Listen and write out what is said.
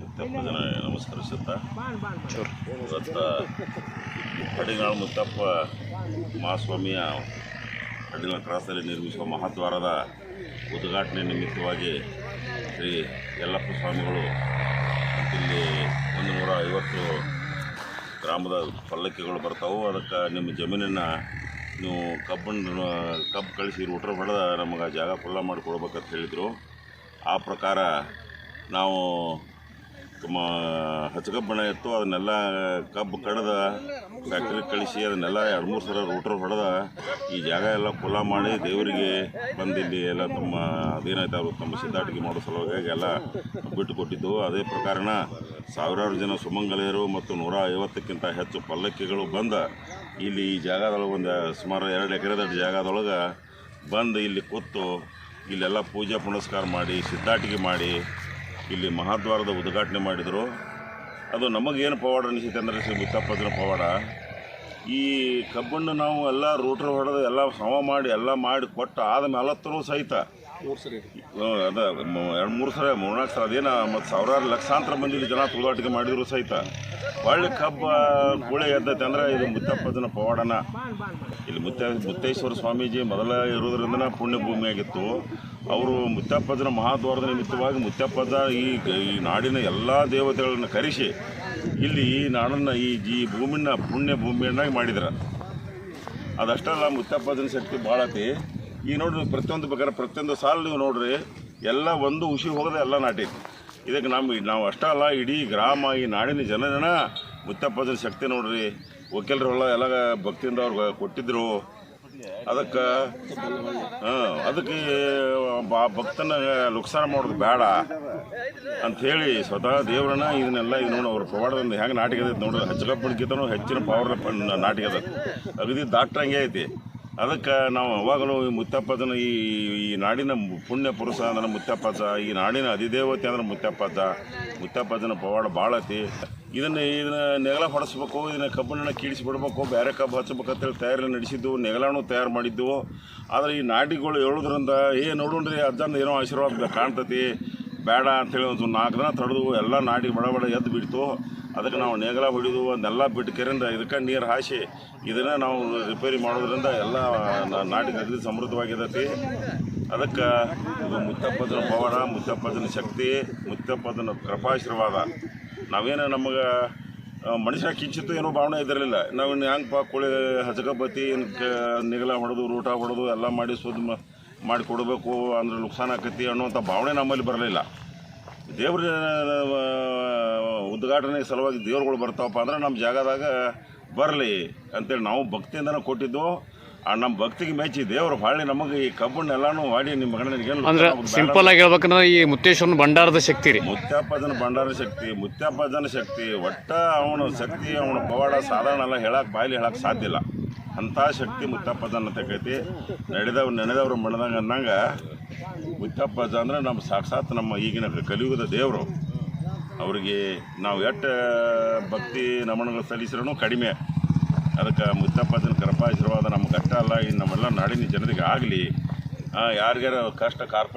ಮುತ್ತಪ್ಪ ಜನ ನಮಸ್ಕರಿಸುತ್ತಾ? ಇವತ್ತ ಅಡಿಗಾಳು ಮುತ್ತಪ್ಪ ಮಹಾಸ್ವಾಮಿಯ ಅಡಿಗಾಳ ಕ್ರಾಸಲ್ಲಿ ನಿರ್ಮಿಸುವ ಮಹಾದ್ವಾರದ ಉದ್ಘಾಟನೆ ನಿಮಿತ್ತವಾಗಿ ಶ್ರೀ ಯಲ್ಲಪ್ಪ ಸ್ವಾಮಿಗಳು ಇಲ್ಲಿ ಒಂದು ನೂರ ಐವತ್ತು ಗ್ರಾಮದ ಪಲ್ಲಕ್ಕಿಗಳು ಬರ್ತಾವೆ. ಅದಕ್ಕೆ ನಿಮ್ಮ ಜಮೀನನ್ನು ನೀವು ಕಬ್ಬನ್ನು ಕಬ್ಬು ಕಳಿಸಿ ರೂಟ್ರ್ ಹೊಡೆದ ನಮಗೆ ಜಾಗ ಖುಲ್ಲ ಮಾಡಿಕೊಡ್ಬೇಕಂತ ಹೇಳಿದರು. ಆ ಪ್ರಕಾರ ನಾವು ಹಚ್ಚಕಬ್ಬಣ ಇತ್ತು, ಅದನ್ನೆಲ್ಲ ಕಬ್ಬು ಕಡ್ದ ಫ್ಯಾಕ್ಟ್ರಿಗೆ ಕಳಿಸಿ, ಅದನ್ನೆಲ್ಲ ಎರಡು ಮೂರು ಸಲ ರೂಟ್ರ್ ಹೊಡೆದ, ಈ ಜಾಗ ಎಲ್ಲ ಕುಲ ಮಾಡಿ ದೇವರಿಗೆ ಬಂದು ಇಲ್ಲಿ ಎಲ್ಲ ತಮ್ಮ ಅದೇನಾಯ್ತು ಅವರು ತಮ್ಮ ಸಿದ್ಧಾಟಿಕೆ ಮಾಡೋ ಸಲುವಾಗಿ ಎಲ್ಲ ಬಿಟ್ಟು ಕೊಟ್ಟಿದ್ದು. ಅದೇ ಪ್ರಕಾರನ ಸಾವಿರಾರು ಜನ ಸುಮಂಗಲೆಯರು ಮತ್ತು ನೂರ ಐವತ್ತಕ್ಕಿಂತ ಹೆಚ್ಚು ಪಲ್ಲಕ್ಕಿಗಳು ಬಂದ, ಇಲ್ಲಿ ಈ ಜಾಗದೊಳಗೆ ಒಂದು ಸುಮಾರು ಎರಡು ಎಕರೆದ ಜಾಗದೊಳಗೆ ಬಂದು ಇಲ್ಲಿ ಕೂತು, ಇಲ್ಲೆಲ್ಲ ಪೂಜೆ ಪುನಸ್ಕಾರ ಮಾಡಿ ಸಿದ್ಧಾಟಿಕೆ ಮಾಡಿ ಇಲ್ಲಿ ಮಹಾದ್ವಾರದ ಉದ್ಘಾಟನೆ ಮಾಡಿದರು. ಅದು ನಮಗೇನು ಪವಾಡ ಅನಿಸುತ್ತೆ ಅಂದರೆ ಶ್ರೀ ಮುತ್ತಪ್ಪದ್ರ ಪವಾಡ. ಈ ಕಬ್ಬನ್ನು ನಾವು ಎಲ್ಲ ರೂಟ್ರ್ ಹೊಡೆದು ಎಲ್ಲ ಸಮ ಮಾಡಿ ಎಲ್ಲ ಮಾಡಿ ಕೊಟ್ಟು ಆದ ಹತ್ರ ಸಹಿತ ಅದ ಎರಡು ಮೂರು ಸಲ ಮೂರ್ನಾಲ್ಕು ಸಲ ಅದೇನ, ಮತ್ತು ಸಾವಿರಾರು ಲಕ್ಷಾಂತರ ಮಂದಿ ಜನ ತುಳಿದಾಟಿಕೆ ಮಾಡಿದ್ರು ಸಹಿತ. ಒಳ್ಳೆ ಕಬ್ಬ ಗುಳೆ ಎದ್ದೈತೆ ಅಂದ್ರೆ ಇದು ಮುತ್ತಪ್ಪದನ ಪವಾಡನ. ಇಲ್ಲಿ ಮುತ್ತ, ಮುತ್ತೇಶ್ವರ ಸ್ವಾಮೀಜಿ ಮೊದಲ ಇರೋದ್ರಿಂದ ಪುಣ್ಯ ಭೂಮಿಯಾಗಿತ್ತು ಅವರು ಮುತ್ತಪ್ಪದನ ಮಹಾದ್ವಾರದ ನಿಮಿತ್ತವಾಗಿ ಮುತ್ತಪ್ಪದ ಈ ಈ ನಾಡಿನ ಎಲ್ಲ ದೇವತೆಗಳನ್ನ ಕರೆಸಿ ಇಲ್ಲಿ ಈ ನಾಡನ್ನು, ಈ ಈ ಭೂಮಿನ ಪುಣ್ಯ ಭೂಮಿಯನ್ನಾಗಿ ಮಾಡಿದ್ರು. ಅದಷ್ಟಲ್ಲ ಮುತ್ತಪ್ಪದನ ಶಕ್ತಿ ಭಾಳ ಐತಿ ಈಗ ನೋಡ್ರಿ ಪ್ರತಿಯೊಂದು ಬೇಕಾದ್ರೆ ಪ್ರತಿಯೊಂದು ಸಾಲ ನೀವು ನೋಡ್ರಿ, ಎಲ್ಲ ಒಂದು ಉಸಿ ಹೋಗದೆ ಎಲ್ಲ ನಾಟೈತಿ. ಇದಕ್ಕೆ ನಮ್ಮ ನಾವು ಅಷ್ಟೇ ಅಲ್ಲ, ಇಡೀ ಗ್ರಾಮ, ಈ ನಾಡಿನ ಜನನ ಮುತ್ತಪ್ಪದ ಶಕ್ತಿ ನೋಡ್ರಿ. ವಕೀಲರೆಲ್ಲ ಎಲ್ಲ ಭಕ್ತಿಯಿಂದ ಅವ್ರಿಗೆ ಕೊಟ್ಟಿದ್ರು. ಅದಕ್ಕೆ, ಹಾಂ, ಅದಕ್ಕೆ, ಬಾ ಭಕ್ತನ ನುಕ್ಸಾನ ಮಾಡೋದು ಬೇಡ ಅಂಥೇಳಿ ಸ್ವತಃ ದೇವರನ್ನ ಇದನ್ನೆಲ್ಲ ಇದು ನೋಡಿ ಅವ್ರ ಪವಾಡದಿಂದ ಹೆಂಗೆ ನಾಟಕ ಐತೆ ನೋಡ್ರಿ. ಹಚ್ಚಕಪ್ಪಣಿಗಿಂತನೂ ಹೆಚ್ಚಿನ ಪವರ್ ನಾಟಕ ಅದು. ಅಗದಿ ದಾಟ್ರಂಗೆ ಐತಿ. ಅದಕ್ಕೆ ನಾವು ಅವಾಗಲೂ ಈ ಮುತ್ತಪ್ಪದನ ಈ ಈ ನಾಡಿನ ಪುಣ್ಯ ಪುರುಷ ಅಂದ್ರೆ ಮುತ್ತಪ್ಪಜ್ಜ ಈ ನಾಡಿನ ಅಧಿದೇವತೆ ಅಂದ್ರೆ ಮುತ್ತಪ್ಪದ ಮುತ್ತಪ್ಪಜ್ಜನ ಪವಾಡ ಭಾಳ ಐತಿ ಇದನ್ನು ಇದನ್ನ ನೆಗಲ ಹೊಡೆಸ್ಬೇಕು, ಇದನ್ನ ಕಬ್ಬಿಣ ಕೀಡಿಸಿಬಿಡ್ಬೇಕು ಬೇರೆ ಕಬ್ಬು ಹಚ್ಬೇಕಂತೇಳಿ ತಯಾರಿ ನಡೆಸಿದ್ದು, ನೆಗಲಾನು ತಯಾರು ಮಾಡಿದ್ದು. ಆದರೆ ಈ ನಾಡಿಗಳು ಹೇಳೋದ್ರಿಂದ, ಏ ನೋಡೋಣ್ರಿ ಅಜ್ಜನ ಏನೋ ಆಶೀರ್ವಾದ ಕಾಣ್ತತಿ, ಬೇಡ ಅಂತೇಳಿ ಒಂದು ನಾಲ್ಕು ದಿನ ತಡೆದು ಎಲ್ಲ ನಾಡಿ ಬಡ ಬಡ ಎದ್ದು ಬಿಡ್ತು. ಅದಕ್ಕೆ ನಾವು ನೇಗಲ ಹೊಡಿದು ಅದನ್ನೆಲ್ಲ ಬಿಟ್ಟು ಕೆರೆಯಿಂದ ಇದಕ್ಕೆ ನೀರು ಹಾಸಿ ಇದನ್ನು ನಾವು ರಿಪೇರಿ ಮಾಡೋದ್ರಿಂದ ಎಲ್ಲ ನಾಟಿ ಗದ್ದೆ ಸಮೃದ್ಧವಾಗಿರ್ತೈತಿ ಅದಕ್ಕೆ ಇದು ಮುತ್ತಪ್ಪದನ ಪವನ ಮುತ್ತಪ್ಪದನ ಶಕ್ತಿ ಮುತ್ತಪ್ಪದನ ಕೃಪಾಶೀರ್ವಾದ. ನಾವೇನು ನಮಗೆ ಮನುಷ್ಯ ಕಿಂಚಿತ್ತು ಏನೋ ಭಾವನೆ ಇದಿರಲಿಲ್ಲ ನಾವು ಹೆಂಗಪ್ಪ ಕೋಳಿ ಹಚಕಬತ್ತಿ ನಿಗಲ ಹೊಡೆದು, ರೂಟ ಹೊಡೆದು ಎಲ್ಲ ಮಾಡಿ ಸುದ್ದಿ ಮಾಡಿ ಕೊಡಬೇಕು ಅಂದ್ರೆ ನುಕ್ಸಾನ ಆಕತಿ ಅನ್ನುವಂಥ ಭಾವನೆ ನಮ್ಮಲ್ಲಿ ಬರಲಿಲ್ಲ. ದೇವ್ರ ಉದ್ಘಾಟನೆ ಸಲುವಾಗಿ ದೇವ್ರುಗಳು ಬರ್ತಾವಪ್ಪ ಅಂದ್ರೆ ನಮ್ಮ ಜಾಗದಾಗ ಬರಲಿ ಅಂತೇಳಿ ನಾವು ಭಕ್ತಿಯಿಂದನೇ ಕೊಟ್ಟಿದ್ದು. ಆ ನಮ್ಮ ಭಕ್ತಿಗೆ ಮೆಚ್ಚಿ ದೇವರು ಹೊಳ್ಳಿ ನಮಗೆ ಈ ಕಬ್ಬನ್ನೆಲ್ಲಾನು ಮಾಡಿ ನಿಮ್ಮ ಗಣನಿಗೆ ಅಂದ್ರೆ ಸಿಂಪಲ್ ಆಗಿ ಹೇಳ್ಬೇಕಂದ್ರೆ ಈ ಮುತ್ತೇಶ್ವರನ ಭಂಡಾರದ ಶಕ್ತಿ ರೀ. ಮುತ್ಯಪ್ಪಜನ ಭಂಡಾರದ ಶಕ್ತಿ ಮುತ್ಯಪ್ಪಜನ ಶಕ್ತಿ ಒಟ್ಟ ಅವನ ಶಕ್ತಿ ಅವನ ಪವಾಡ ಸಾಧಾರಣ ಎಲ್ಲ ಹೇಳಕ್ಕೆ ಬಾಯಲ್ಲಿ ಹೇಳಕ್ಕೆ ಸಾಧ್ಯ ಇಲ್ಲ. ಅಂಥ ಶಕ್ತಿ ಮುತ್ತಪ್ಪಜನ ತಗೈತಿ ನಡೆದವ್ ನೆನೆದವ್ರು ಮಣದಂಗ ಅನ್ನಂಗ ಮುತ್ತಪ್ಪಜ ಅಂದ್ರೆ ನಮ್ಮ ಸಾಕ್ಷಾತ್ ನಮ್ಮ ಈಗಿನ ಕಲಿಯುಗದ ದೇವರು. ಅವರಿಗೆ ನಾವು ಎಷ್ಟು ಭಕ್ತಿ ನಮನಗಳು ಸಲ್ಲಿಸ್ರೂ ಕಡಿಮೆ. ಅದಕ್ಕೆ ಮುತ್ತಪ್ಪಜನ ಕೃಪಾಶೀರ್ವಾದ ನಮ್ಗೆ ಅಷ್ಟ ಅಲ್ಲ, ಇನ್ನು ನಮ್ಮೆಲ್ಲ ನಾಡಿನ ಜನರಿಗೆ ಆಗಲಿ. ಯಾರಿಗಾರ ಕಷ್ಟ ಕಾರ್ಪಣ್ಯ